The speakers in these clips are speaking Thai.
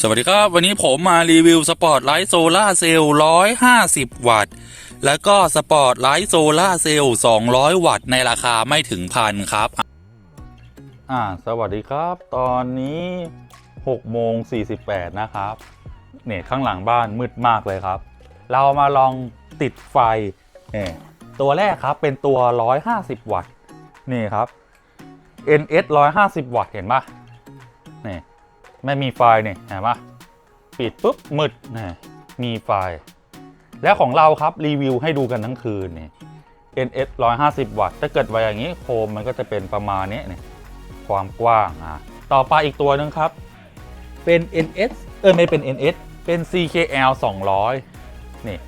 สวัสดีครับ วันนี้ผมมารีวิวสปอร์ตไลท์โซล่าเซลล์150 วัตต์ แล้วก็สปอร์ตไลท์โซล่าเซลล์200 วัตต์ ในราคาไม่ถึงพันครับอ่าสวัสดีครับ ตอนนี้6โมง48 นะครับ เนี่ยข้างหลังบ้านมืดมากเลยครับ เรามาลองติดไฟเนี่ยตัวแรกครับเป็นตัว 150 วัตต์ นี่ครับ NS 150 วัตต์ เห็นปะนี่ ไม่มีไฟเนี่ยเห็นปะปิดปุ๊บมืดนี่มีไฟแล้วของเราครับรีวิวให้ดูกันทั้งคืนเนี่ย NS 150 วัตต์ถ้าเกิดไว้อย่างนี้โคมมันก็จะเป็นประมาณนี้เนี่ยความกว้างอะต่อไปอีกตัวหนึงครับ เป็น NS เออไม่เป็น NS เป็น CKL 200 นี่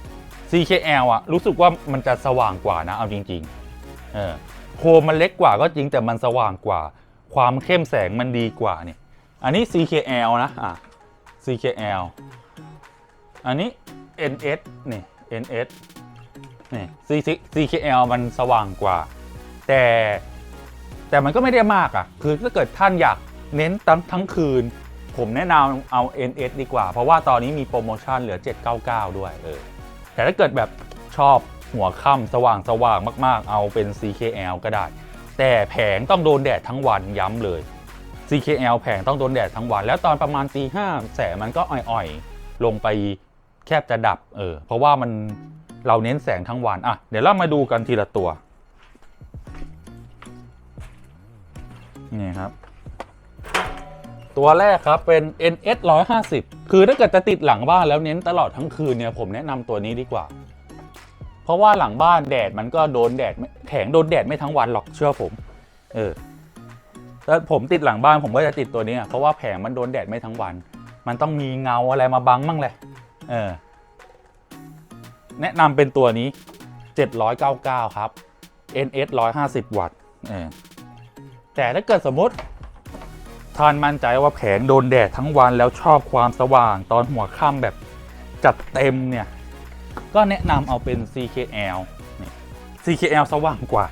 CKL อะรู้สึกว่ามันจะสว่างกว่านะ เอาจริงๆเออโคมมันเล็กกว่าก็จริงแต่มันสว่างกว่า ความเข้มแสงมันดีกว่าเนี่ย อันนี้ CKL นะอะ CKL อันนี้ NS นี่ NS นี่ CC- CKL มันสว่างกว่า แต่แต่มันก็ไม่ได้มากอะ คือถ้าเกิดท่านอยากเน้นทั้งทั้งคืน ผมแนะนำเอา NS ดีกว่า เพราะว่าตอนนี้มีโปรโมชั่นเหลือ 799 ด้วยเออแต่ถ้าเกิดแบบชอบหัวค่ำสว่างสว่างมาก ๆ เอาเป็น CKL ก็ได้ แต่แผงต้องโดนแดดทั้งวันย้ำเลย CKL แผงต้องโดนแดดทั้งวัน แล้วตอนประมาณตีห้าแสงมันก็อ่อยๆ ลงไปแคบจะดับเออเพราะว่ามันเราเน้นแสงทั้งวันอะเดี๋ยวเรามาดูกันทีละตัวนี่ครับ ตัวแรกครับเป็น NS 150 คือถ้าเกิดจะติดหลังบ้านแล้วเน้นตลอดทั้งคืนเนี่ยผมแนะนำตัวนี้ดีกว่า เพราะว่าหลังบ้านแดดมันก็โดนแดดแผงโดนแดดไม่ทั้งวันหรอกเชื่อผม เออ แล้วผมติดหลังบ้านผมก็จะติดตัวนี้เพราะว่าแผงมันโดนแดดไม่ทั้งวัน มันต้องมีเงาอะไรมาบังมั่งแหละเออแนะนำเป็นตัวนี้ 799 ครับ NS 150 วัตต์เออแต่ถ้าเกิดสมมติท่านมั่นใจว่าแผงโดนแดดทั้งวันแล้วชอบความสว่างตอนหัวค่ำแบบจัดเต็มเนี่ย ก็แนะนำเอาเป็น CKL CKL สว่างกว่า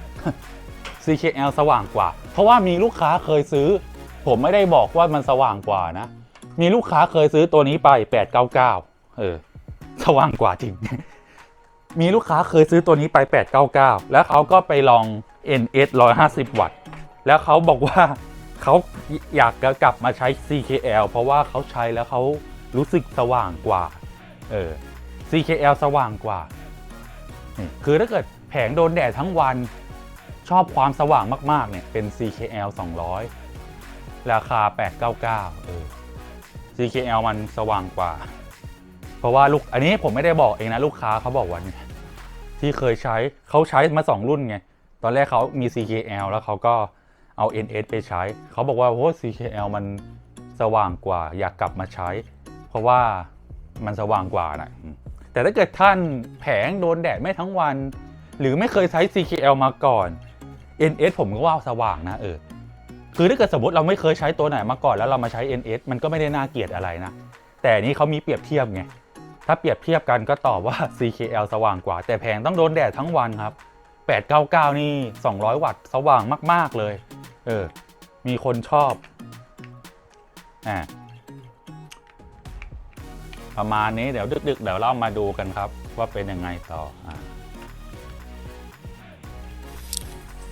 CKL สว่างกว่า เพราะว่ามีลูกค้าเคยซื้อ ผมไม่ได้บอกว่ามันสว่างกว่านะ มีลูกค้าเคยซื้อตัวนี้ไป 899 เออ สว่างกว่าจริง มีลูกค้าเคยซื้อตัวนี้ไป 899 แล้วเขาก็ไปลอง NS 150 วัตต์ แล้วเขาบอกว่าเขาอยากกลับมาใช้ CKL เพราะว่าเขาใช้แล้วเขารู้สึกสว่างกว่า เออ CKL สว่างกว่า คือถ้าเกิดแผงโดนแดดทั้งวัน ชอบความสว่างมาก ๆ เนี่ย เป็น CKL 200 ราคา 899 เออ CKL มันสว่างกว่า เพราะว่าลูก อันนี้ผมไม่ได้บอกเองนะ ลูกค้าเขาบอกว่าเนี่ยที่เคยใช้เขาใช้มา 2 รุ่นไง ตอนแรกเขามี CKL แล้วเขาก็เอา NS ไปใช้ เขาบอกว่าโอ้ CKL มันสว่างกว่า อยากกลับมาใช้ เพราะว่ามันสว่างกว่านะแต่ถ้าเกิดท่านแผงโดนแดดไม่ทั้งวัน หรือไม่เคยใช้ CKL มาก่อน NS ผมก็ว่าสว่างนะเออคือถ้าเกิดสมมติเราไม่เคยใช้ตัวไหนมาก่อนแล้วเรามาใช้ NS มันก็ไม่ได้น่าเกลียดอะไรนะ แต่นนี้เขามีเปรียบเทียบไง ถ้าเปรียบเทียบกันก็ตอบว่า CKL สว่างกว่า แต่แพงต้องโดนแดดทั้งวันครับ 899 นี่ 200 วัตต์สว่างมาก ๆ เลย เออ มีคนชอบ อ่า ประมาณนี้เดี๋ยวดึก ๆ เดี๋ยวเรามาดูกันครับ ว่าเป็นยังไงต่ออ่า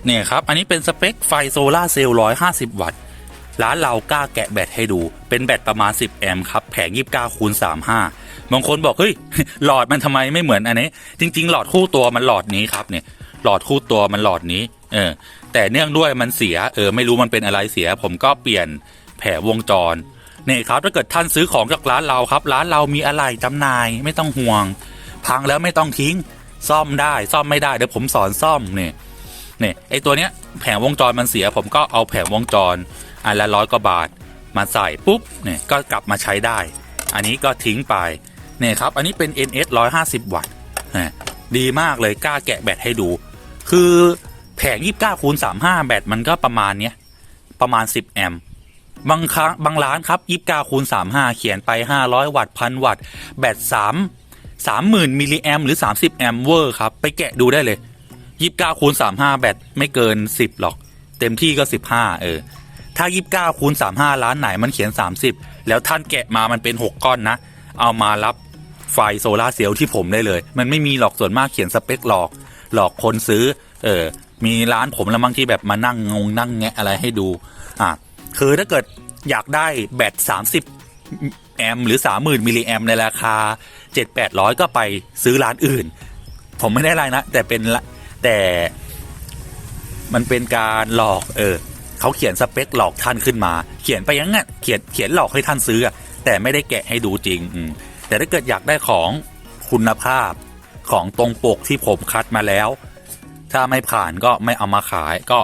เนี่ยครับ อันนี้เป็นสเปคไฟโซลาเซลล์150 วัตต์ ร้านเรากล้าแกะแบตให้ดู เป็นแบตประมาณ 10 แอมป์ครับ แผง 29คูณ35 บางคนบอก เฮ้ย หลอดมันทำไมไม่เหมือนอันนี้ จริง ๆ หลอดคู่ตัวมันหลอดนี้ครับเนี่ย หลอดคู่ตัวมันหลอดนี้ เออ แต่เนื่องด้วยมันเสีย เออ ไม่รู้มันเป็นอะไรเสีย ผมก็เปลี่ยนแผงวงจรเนี่ยครับ ถ้าเกิดท่านซื้อของจากร้านเราครับ ร้านเรามีอะไรจำหน่าย ไม่ต้องห่วง พังแล้วไม่ต้องทิ้ง ซ่อมได้ ซ่อมไม่ได้ เดี๋ยวผมสอนซ่อมเนี่ย เนี่ยไอตัวเนี้ยแผงวงจรมันเสีย ผมก็เอาแผงวงจรอันละร้อยกว่าบาทมาใส่ปุ๊บเนี่ยก็กลับมาใช้ได้ อันนี้ก็ทิ้งไปเนี่ยครับอันนี้เป็น NS 150 วัตต์นะดีมากเลยกล้าแกะแบตให้ดู คือแผง 29คูณ35 แบตมันก็ประมาณเนี้ยประมาณ 10 แอมป์บางครั้งบางร้านครับ29คูณ35 เขียนไป 500 วัตต์พันวัตต์แบต3 30,000มิลลิแอมหรือ 30 แอมเวอร์ครับ ไปแกะดูได้เลย ยี่สิบเก้าคูณสามห้าแบตไม่เกินสิบหรอก เต็มที่ก็สิบห้าเออ ถ้ายี่สิบเก้าคูณสามห้าร้านไหนมันเขียนสามสิบแล้วท่านแกะมามันเป็น6ก้อนนะ เอามารับไฟโซลาเซลล์ที่ผมได้เลย มันไม่มีหลอกส่วนมากเขียนสเปคหลอก หลอกคนซื้อ เออ มีร้านผมแล้วมั้งที่แบบมานั่งงงนั่งแงะอะไรให้ดู อะ คือถ้าเกิดอยากได้แบต30 แอมหรือ 30,000มิลลิแอมในราคา 7-800 ก็ไปซื้อร้านอื่น ผมไม่ได้อะไรนะ แต่เป็น แต่มันเป็นการหลอกเออเขาเขียนสเปคหลอกท่านขึ้นมา เขียนไปยังงั้นเขียนเขียนหลอกให้ท่านซื้อ แต่ไม่ได้แกะให้ดูจริงอืแต่ถ้าเกิดอยากได้ของคุณภาพของตรงปกที่ผมคัดมาแล้ว ถ้าไม่ผ่านก็ไม่เอามาขายก็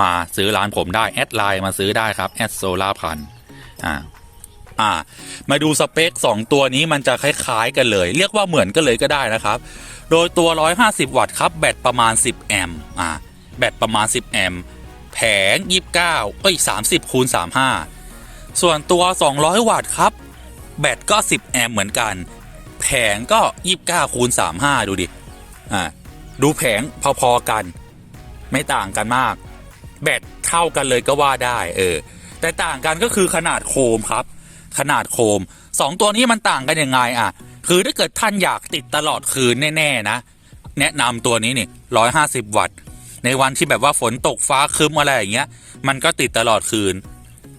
มาซื้อร้านผมได้ แอดไลน์มาซื้อได้ครับแอดโซลาพันอ่าอ่ามาดูสเปค 2 ตัวนี้มันจะคล้าย ๆ กันเลย เรียกว่าเหมือนกันเลยก็ได้นะครับ โดยตัว 150 วัตต์ครับ แบตประมาณ 10 แอมป์อ่าแบตประมาณ 10 แอมป์แผง 29 เอ้ย 30คูณ35 ส่วนตัว 200 วัตต์ครับ แบตก็ 10 แอมป์เหมือนกัน แผงก็ 29คูณ35 ดูดิ อ่า ดูแผงพอๆกัน ไม่ต่างกันมาก แบตเท่ากันเลยก็ว่าได้เออ แต่ต่างกันก็คือขนาดโคมครับ ขนาดโคมสองตัวนี้มันต่างกันยังไงอะ คือถ้าเกิดท่านอยากติดตลอดคืนแน่ๆนะ แนะนำตัวนี้นี่ร้อยห้าสิบวัตต์ ในวันที่แบบว่าฝนตกฟ้าครึ้มอะไรอย่างเงี้ย มันก็ติดตลอดคืน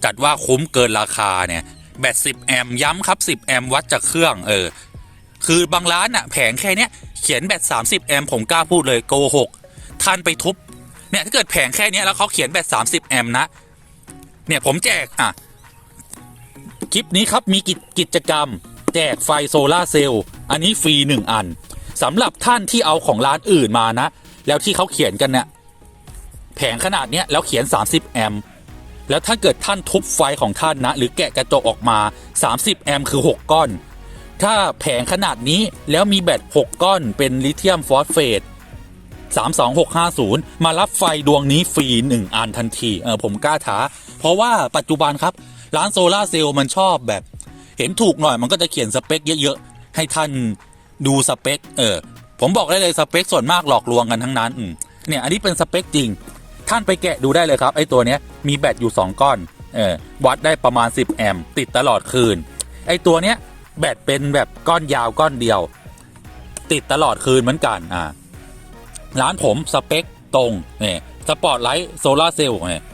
จัดว่าคุ้มเกินราคาเนี่ย แบต10แอมย้ำครับ10แอมวัดจากเครื่องเออ คือบางร้านอะแผงแค่เนี้ยเขียนแบต30แอมผมกล้าพูดเลยโกหกท่านไปทุบเนี่ยถ้าเกิดแผงแค่เนี้ยแล้วเขาเขียนแบต30แอมนะ เนี่ยผมแจกอะ คลิปนี้ครับมีกิจกิจกรรม แจกไฟโซลาเซลล์อันนี้ฟรีหนึ่งอันสำหรับท่านที่เอาของร้านอื่นมานะ แล้วที่เขาเขียนกันเนี่ยแผงขนาดเนี้ยแล้วเขียน 30 แอมป์แล้วถ้าเกิดท่านทุบไฟของท่านนะ หรือแกะกระจกออกมา 30 แอมป์คือ 6 ก้อน ถ้าแผงขนาดนี้แล้วมีแบต 6 ก้อนเป็นลิเธียมฟอสเฟต32650 มารับไฟดวงนี้ฟรี 1 อันทันที เออผมกล้าท้า เพราะว่าปัจจุบันครับ ร้านโซลาเซลล์มันชอบแบบ เห็นถูกหน่อยมันก็จะเขียนสเปคเยอะๆ ให้ท่านดูสเปคเออผมบอกได้เลยสเปคส่วนมากหลอกลวงกันทั้งนั้นเนี่ยอันนี้เป็นสเปคจริง ท่านไปแกะดูได้เลยครับไอ้ตัวเนี้ยมีแบตอยู่ 2 ก้อนเออวัดได้ประมาณ 10 แอมป์ติดตลอดคืน ไอ้ตัวเนี้ยแบตเป็นแบบก้อนยาวก้อนเดียว ติดตลอดคืนเหมือนกันอ่าร้านผมสเปคตรงเนี่ยสปอตไลท์โซลาเซลล์เนี่ย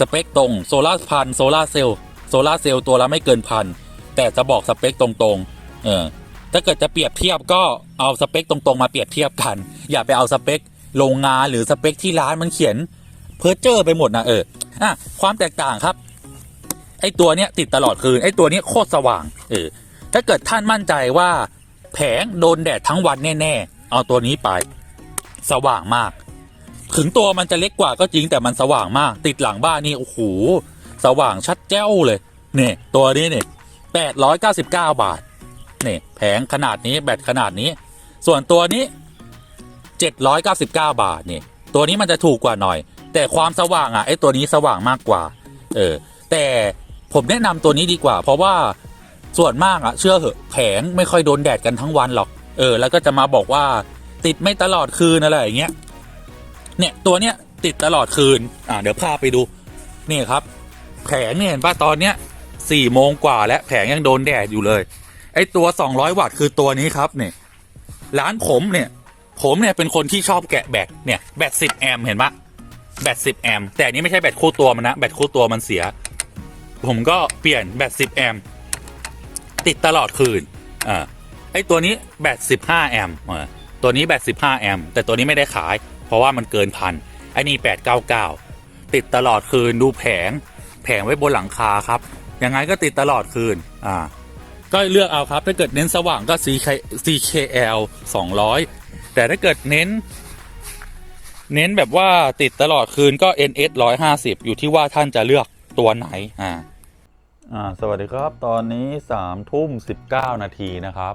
สเปคตรงโซลาพันโซลาเซลล์โซลาเซลล์ตัวละไม่เกินพัน แต่จะบอกสเปคตรงๆ เออ ถ้าเกิดจะเปรียบเทียบก็เอาสเปคตรงๆ มาเปรียบเทียบกัน อย่าไปเอาสเปคโรงงานหรือสเปคที่ร้านมันเขียนเพ้อเจอร์ไปหมดนะเออ อะความแตกต่างครับ ไอตัวเนี้ยติดตลอดคืนไอตัวเนี้ยโคตรสว่าง เออ ถ้าเกิดท่านมั่นใจว่า แผงโดนแดดทั้งวันแน่ๆ เอาตัวนี้ไป สว่างมาก ถึงตัวมันจะเล็กกว่าก็จริงแต่มันสว่างมาก ติดหลังบ้านนี่โอ้โหสว่างชัดแจ้วเลย เนี่ย ตัวนี้เนี่ย แปดร้อยเก้าสิบเก้าบาทเนี่ยแผงขนาดนี้แบตขนาดนี้ ส่วนตัวนี้เจ็ดร้อยเก้าสิบเก้าบาทเนี่ยตัวนี้มันจะถูกกว่าหน่อย แต่ความสว่างอะไอ้ตัวนี้สว่างมากกว่า เออ แต่ผมแนะนำตัวนี้ดีกว่า เพราะว่าส่วนมากอะ เชื่อเหอะแผงไม่ค่อยโดนแดดกันทั้งวันหรอก เออ แล้วก็จะมาบอกว่าติดไม่ตลอดคืนอะไรอย่างเงี้ยเนี่ยตัวเนี้ยติดตลอดคืน อ่าเดี๋ยวพาไปดู นี่ครับ แผงเนี่ยเห็นป่ะตอนเนี้ย สี่โมงกว่า และแผงยังโดนแดดอยู่เลย ไอตัว200วัตต์คือตัวนี้ครับเนี่ยร้านผมเนี่ย ผมเนี่ยเป็นคนที่ชอบแกะแบตเนี่ยแบต10แอมเห็นปะแบต10แอมแต่นี้ไม่ใช่แบตคู่ตัวมันนะแบตคู่ตัวมันเสีย ผมก็เปลี่ยนแบต10แอมติดตลอดคืนอ่าไอตัวนี้แบต15แอมป์อ่าตัวนี้แบต15แอมแต่ตัวนี้ไม่ได้ขาย เพราะว่ามันเกินพันไอนี่899ติดตลอดคืนดูแผง แผงไว้บนหลังคาครับ ยังไงก็ติดตลอดคืนอ่าก็เลือกเอาครับถ้าเกิดเน้นสว่างก็ CK CKL 200 แต่ถ้าเกิดเน้น เน้นแบบว่าติดตลอดคืนก็ NS 150 อยู่ที่ว่าท่านจะเลือกตัวไหนอ่าอ่าสวัสดีครับตอนนี้3ทุ่ม 19 นาทีนะครับ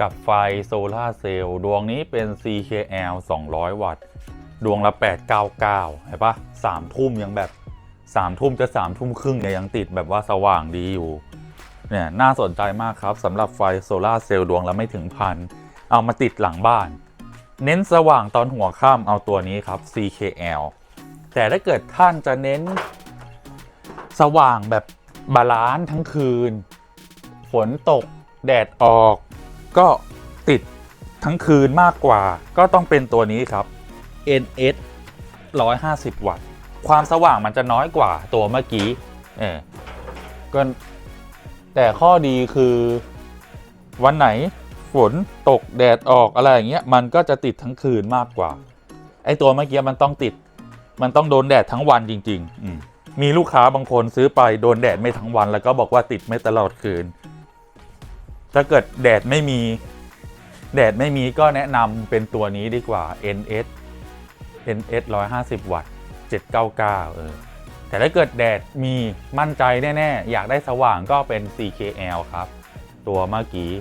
กับไฟโซลาร์เซลล์ดวงนี้เป็น CKL 200 วัตต์ ดวงละ 899เห็นปะสามทุ่มยังแบบ สามทุ่มจะสามทุ่มครึ่งเนี่ยยังติดแบบว่าสว่างดีอยู่ เนี่ยน่าสนใจมากครับสำหรับไฟโซลาเซลล์ดวงละไม่ถึงพัน เอามาติดหลังบ้าน เน้นสว่างตอนหัวค่ำเอาตัวนี้ครับ CKL แต่ถ้าเกิดท่านจะเน้นสว่างแบบบาลานซ์ทั้งคืน ฝนตก แดดออก ก็ติดทั้งคืนมากกว่า ก็ต้องเป็นตัวนี้ครับ NS 150 วัตต์ ความสว่างมันจะน้อยกว่าตัวเมื่อกี้เออก็แต่ข้อดีคือวันไหนฝนตกแดดออกอะไรอย่างเงี้ยมันก็จะติดทั้งคืนมากกว่า ไอตัวเมื่อกี้มันต้องติด มันต้องโดนแดดทั้งวันจริงๆอืมมีลูกค้าบางคนซื้อไปโดนแดดไม่ทั้งวัน แล้วก็บอกว่าติดไม่ตลอดคืน ถ้าเกิดแดดไม่มี แดดไม่มีก็แนะนำเป็นตัวนี้ดีกว่า NS NS 150 วัตต์ 799 เออ แต่ถ้าเกิดแดดมีมั่นใจแน่ๆ อยากได้สว่างก็เป็น CKL ครับ ตัวเมื่อกี้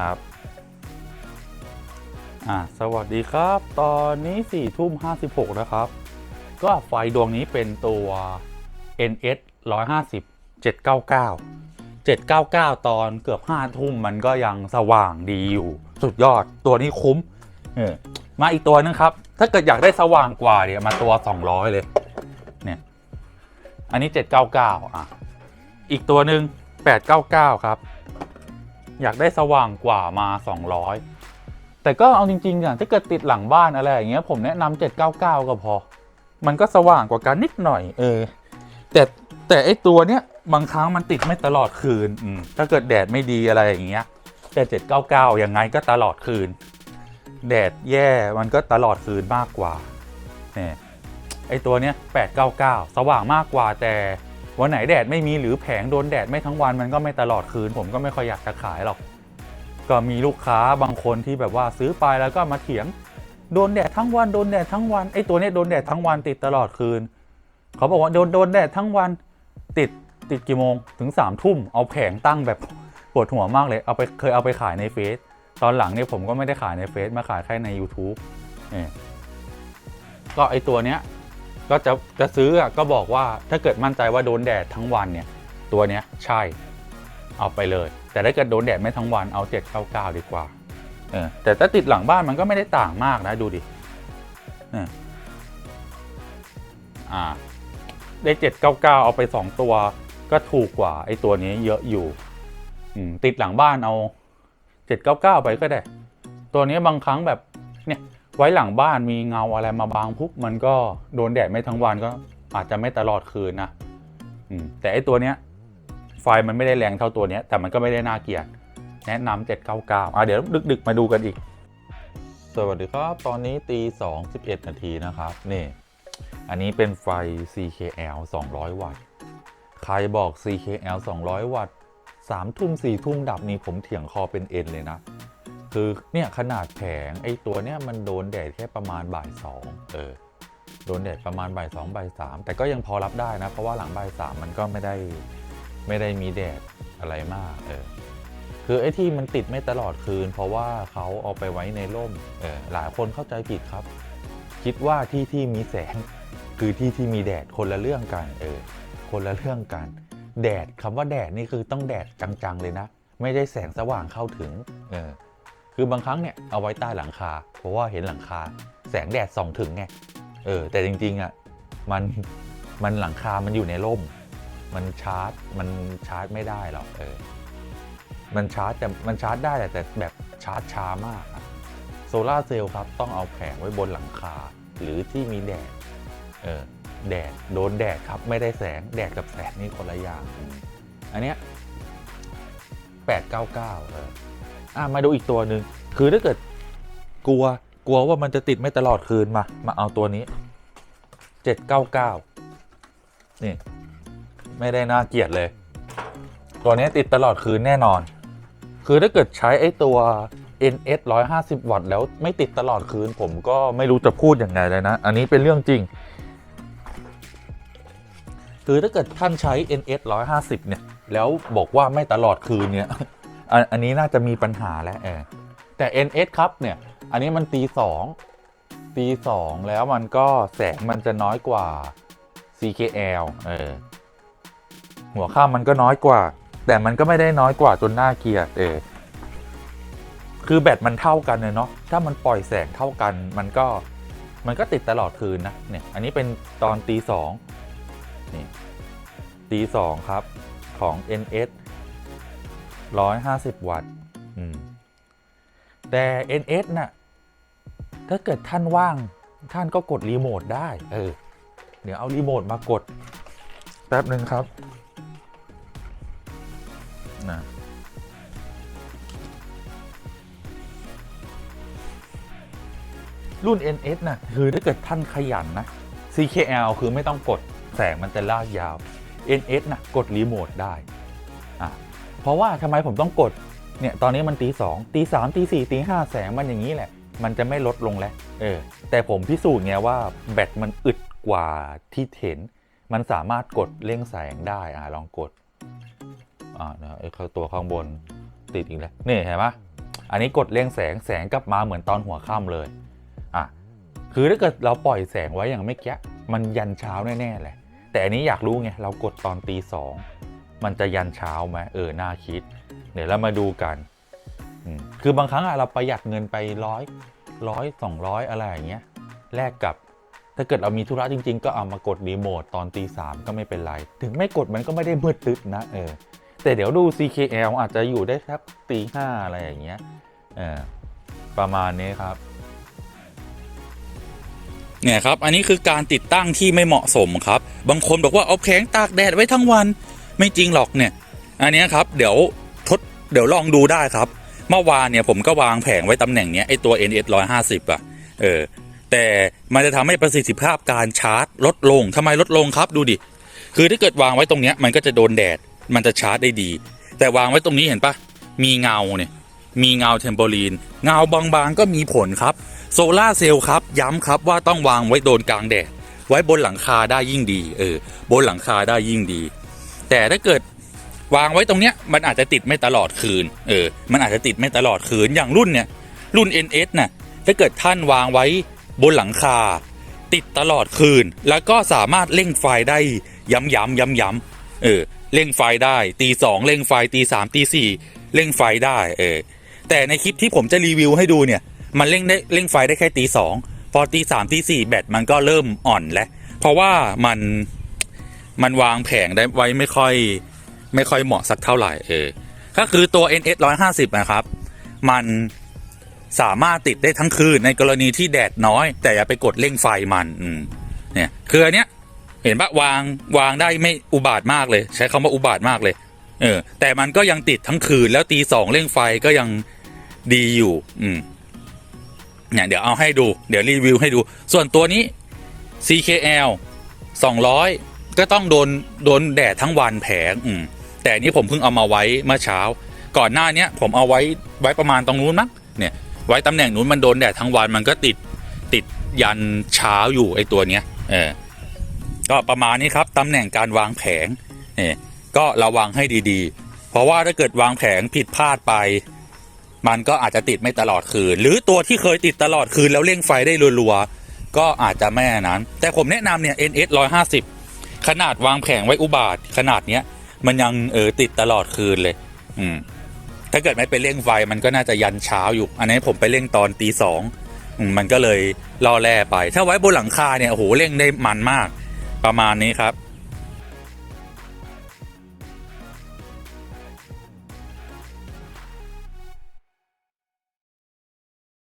ครับอ่าสวัสดีครับ ตอนนี้4ทุ่ม56 นะครับ ก็ไฟดวงนี้เป็นตัว NS 150 799 799 ตอนเกือบ5ทุ่มมันก็ยังสว่างดีอยู่ สุดยอดตัวนี้คุ้ม มาอีกตัวนึงครับ ถ้าเกิดอยากได้สว่างกว่าเนี่ยมาตัว 200 เลย เนี่ย อันนี้ 799 อะ อีกตัวหนึ่ง899 ครับ อยากได้สว่างกว่ามา 200 แต่ก็เอาจริงๆอะถ้าเกิดติดหลังบ้านอะไรอย่างเงี้ยผมแนะนำ799 ก็พอ มันก็สว่างกว่ากันนิดหน่อย เออ แต่แต่ไอตัวเนี้ยบางครั้งมันติดไม่ตลอดคืน ถ้าเกิดแดดไม่ดีอะไรอย่างเงี้ย แต่ 799 ยังไงก็ตลอดคืน แดดแย่มันก็ตลอดคืนมากกว่าเนี่ยไอตัวเนี้ย899 สว่างมากกว่าแต่วันไหนแดดไม่มีหรือแผงโดนแดดไม่ทั้งวันมันก็ไม่ตลอดคืน ผมก็ไม่ค่อยอยากจะขายหรอก ก็มีลูกค้าบางคนที่แบบว่าซื้อไปแล้วก็มาเถียง โดนแดดทั้งวันโดนแดดทั้งวันไอตัวเนี้ยโดนแดดทั้งวันติดตลอดคืน เขาบอกว่าโดนโดนแดดทั้งวันติดติดกี่โมงถึงสามทุ่มเอาแผงตั้งแบบปวดหัวมากเลยเอาไปเคยเอาไปขายในเฟซ ตอนหลังเนี่ยผมก็ไม่ได้ขายในเฟซมาขายแค่ใน YouTube เนี่ยก็ไอตัวเนี้ยก็จะจะซื้ออะก็บอกว่าถ้าเกิดมั่นใจว่าโดนแดดทั้งวันเนี่ยตัวเนี้ยใช่เอาไปเลย แต่ถ้าเกิดโดนแดดไม่ทั้งวันเอา 799 ดีกว่าเออแต่ถ้าติดหลังบ้านมันก็ไม่ได้ต่างมากนะดูดิเนี่ยอ่าได้ 799 เอาไป 2 ตัวก็ถูกกว่าไอตัวนี้เยอะอยู่อืมติดหลังบ้านเอา 799 ไปก็ได้ ตัวนี้บางครั้งแบบเนี่ยไว้หลังบ้านมีเงาอะไรมาบางปุ๊บมันก็โดนแดดไม่ทั้งวันก็อาจจะไม่ตลอดคืนนะอืมแต่ไอ้ตัวเนี้ยไฟมันไม่ได้แรงเท่าตัวเนี้ยแต่มันก็ไม่ได้น่าเกลียดแนะนำ799อะเดี๋ยวดึกๆมาดูกันอีก สวัสดีครับ ตอนนี้ตี2 11 นาทีนะครับนี่อันนี้เป็นไฟ CKL 200 วัตต์ ใครบอก CKL 200 วัตต์ 3ทุ่ม4ทุ่มดับนี่ผมเถียงคอเป็นเอ็นเลยนะ คือเนี่ยขนาดแผงไอ้ตัวเนี้ยมันโดนแดดแค่ประมาณบ่ายสองเออโดนแดดประมาณบ่ายสองบ่ายสามแต่ก็ยังพอรับได้นะ เพราะว่าหลังบ่ายสามมันก็ไม่ได้ไม่ได้มีแดดอะไรมากเออคือไอ้ที่มันติดไม่ตลอดคืน เพราะว่าเขาเอาไปไว้ในร่มเออหลายคนเข้าใจผิดครับ คิดว่าที่ที่มีแสงคือที่ที่มีแดดคนละเรื่องกันเออคนละเรื่องกัน แดดคำว่าแดดนี่คือต้องแดดจังๆเลยนะ ไม่ได้แสงสว่างเข้าถึงเออคือบางครั้งเนี่ยเอาไว้ใต้หลังคา เพราะว่าเห็นหลังคา แสงแดดส่องถึงไงเออแต่จริงๆอะมันมันหลังคา มันอยู่ในร่ม มันชาร์จ มันชาร์จไม่ได้หรอกเออ มันชาร์จแต่ มันชาร์จได้แต่แบบชาร์จช้ามากโซลาร์เซลล์ครับ ต้องเอาแผงไว้บนหลังคา หรือที่มีแดด เออ แดดโดนแดดครับไม่ได้แสงแดดกับแสงนี่คนละอย่าง อันเนี้ย899เอออะมาดูอีกตัวหนึ่งคือถ้าเกิดกลัวกลัวว่ามันจะติดไม่ตลอดคืนมา มาเอาตัวนี้799นี่ ไม่ได้น่าเกลียดเลย ตัวนี้ติดตลอดคืนแน่นอน คือถ้าเกิดใช้ไอ้ตัว NS 150 วัตต์แล้วไม่ติดตลอดคืนผมก็ไม่รู้จะพูดยังไงเลยนะ อันนี้เป็นเรื่องจริง คือถ้าเกิดท่านใช้ NS 150 เนี่ย แล้วบอกว่าไม่ตลอดคืนเนี่ย อันนี้น่าจะมีปัญหาแล้วเออแต่ NS ครับเนี่ย อันนี้มันตีสองตีสองแล้วมันก็แสงมันจะน้อยกว่า CKL เออหัวข้ามมันก็น้อยกว่า แต่มันก็ไม่ได้น้อยกว่าจนหน่าเกียดเออคือแบตมันเท่ากันเลยเนาะถ้ามันปล่อยแสงเท่ากันมันก็มันก็ติดตลอดคืนนะเนี่ยอันนี้เป็นตอนตีสอง นี่ตีสองครับของ NS 150 วัตต์แต่ NS น่ะถ้าเกิดท่านว่างท่านก็กดรีโมทได้เออเดี๋ยวเอารีโมทมากด แป๊บหนึ่งครับนะรุ่น NS นะคือถ้าเกิดท่านขยันนะ CKL คือไม่ต้องกด แสงมันจะลากยาว NS นะกดรีโมทได้อะเพราะว่าทำไมผมต้องกดเนี่ยตอนนี้มันตีสองตีสามตีสี่ตีห้าแสงมันอย่างนี้แหละ มันจะไม่ลดลงแล้วเออแต่ผมพิสูจน์ไงว่าแบตมันอึดกว่าที่เห็น มันสามารถกดเร่งแสงได้อ่าลองกดอ่านะไอ้เขาตัวข้างบนติดอีกแล้วนี่เห็นปะอันนี้กดเร่งแสงแสงกลับมาเหมือนตอนหัวค่ำเลยอะคือถ้าเกิดเราปล่อยแสงไว้อย่างไม่แก้มันยันเช้าแน่ๆเลย แต่อันนี้อยากรู้ไง เรากดตอนตีสองมันจะยันเช้าไหมเออ น่าคิด เดี๋ยวเรามาดูกัน คือบางครั้งอะเราประหยัดเงินไปร้อยร้อยสองร้อยอะไรอย่างเงี้ย แลกกับ ถ้าเกิดเรามีธุระจริง ๆ ก็เอามากดรีโมทตอนตีสามก็ไม่เป็นไร ถึงไม่กดมันก็ไม่ได้มืดตึ๊ดนะ เออ แต่เดี๋ยวดู CKL อาจจะอยู่ได้สักตีห้าอะไรอย่างเงี้ย เออ ประมาณนี้ครับ เนี่ยครับอันนี้คือการติดตั้งที่ไม่เหมาะสมครับ บางคนบอกว่าเอาแผงตากแดดไว้ทั้งวันไม่จริงหรอกเนี่ย อันนี้ครับเดี๋ยวทดเดี๋ยวลองดูได้ครับ เมื่อวานเนี่ยผมก็วางแผงไว้ตำแหน่งเนี้ยไอตัว NS 150อะเออแต่มันจะทำให้ประสิทธิภาพการชาร์จลดลงทำไมลดลงครับดูดิคือถ้าเกิดวางไว้ตรงเนี้ยมันก็จะโดนแดดมันจะชาร์จได้ดี แต่วางไว้ตรงนี้เห็นปะมีเงาเนี่ย มีเงาเทมโบลีน เงาบางๆก็มีผลครับ โซลาเซลล์ครับ ย้ำครับว่าต้องวางไว้โดนกลางแดด ไว้บนหลังคาได้ยิ่งดี เออ บนหลังคาได้ยิ่งดี แต่ถ้าเกิดวางไว้ตรงเนี้ยมันอาจจะติดไม่ตลอดคืน เออ มันอาจจะติดไม่ตลอดคืน อย่างรุ่นเนี่ย รุ่น NS น่ะ ถ้าเกิดท่านวางไว้บนหลังคา ติดตลอดคืน แล้วก็สามารถเร่งไฟได้ย้ำย้ำย้ำย้ำเออ เร่งไฟได้ ตีสองเร่งไฟตีสามตีสี่เร่งไฟได้ เออ แต่ในคลิปที่ผมจะรีวิวให้ดูเนี่ย มันเร่งได้เร่งไฟได้แค่ตีสองพอตีสามตีสี่แบตมันก็เริ่มอ่อนแล้ว เพราะว่ามันมันวางแผงได้ไว้ไม่ค่อยไม่ค่อยเหมาะสักเท่าไหร่เออ ก็คือตัว NS 150 นะครับ มันสามารถติดได้ทั้งคืนในกรณีที่แดดน้อย แต่อย่าไปกดเร่งไฟมันเนี่ยคืออันเนี้ยเห็นปะวางวางได้ไม่อุบาทมากเลย ใช้คำว่าอุบาทมากเลย เออ แต่มันก็ยังติดทั้งคืนแล้วตีสองเร่งไฟก็ยังดีอยู่ อืมเนี่ยเดี๋ยวเอาให้ดู เดี๋ยวรีวิวให้ดู ส่วนตัวนี้ CKL 200 ก็ต้องโดนโดนแดดทั้งวันแผงอืมแต่นี้ผมเพิ่งเอามาไว้เมื่อเช้า ก่อนหน้านี้ผมเอาไว้ไว้ประมาณตรงนู้นมั้งเนี่ย ไว้ตำแหน่งนู้นมันโดนแดดทั้งวันมันก็ติดติดยันเช้าอยู่ไอตัวเนี้ย เออ ก็ประมาณนี้ครับตำแหน่งการวางแผงเนี่ย ก็ระวังให้ดีๆ เพราะว่าถ้าเกิดวางแผงผิดพลาดไป มันก็อาจจะติดไม่ตลอดคืน หรือตัวที่เคยติดตลอดคืนแล้วเร่งไฟได้รัวๆ ก็อาจจะไม่นั้น แต่ผมแนะนำเนี่ย NS 150 ขนาดวางแผงไว้อุบาท ขนาดเนี้ยมันยังเออติดตลอดคืนเลย อืมถ้าเกิดไม่ไปเร่งไฟมันก็น่าจะยันเช้าอยู่ อันนี้ผมไปเร่งตอนตีสองมมันก็เลยล่อแร่ไป ถ้าไว้บนหลังคาเนี่ยโอ้โหเร่งได้มันมาก ประมาณนี้ครับ